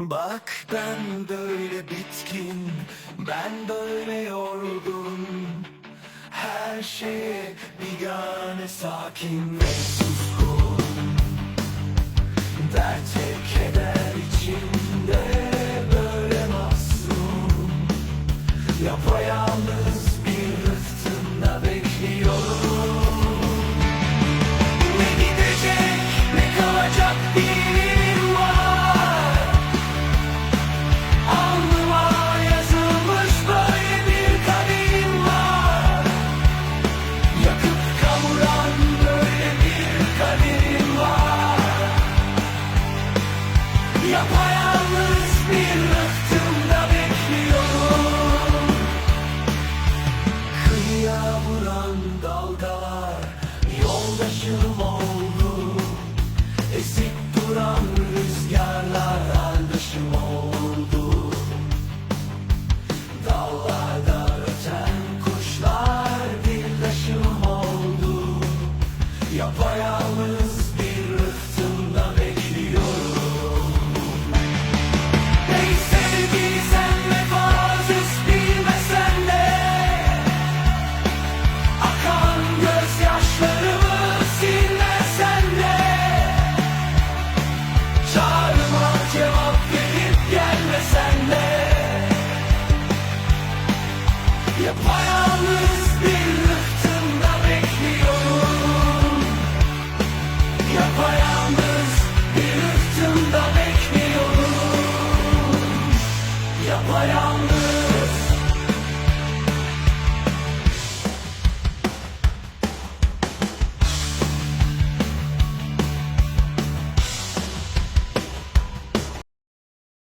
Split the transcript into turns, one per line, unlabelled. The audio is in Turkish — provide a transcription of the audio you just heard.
Bak ben böyle bitkin, ben böyle yorgun. Her şeye bigane sakin ve suskun. Dert ve keder içinde böyle mahzun Yapayalnız Yapayalnız bir rıhtımda bekliyorum. Kıyıya vuran dalgalar Yoldaşım oldu. Esip duran rüzgarlar Arkadaşım oldu. Dallarda öten kuşlar Dildaşım oldu. Yapayalnız Yapayalnız bir rıhtımda bekliyorum. Yapayalnız bir rıhtımda bekliyorum. Yapayalnız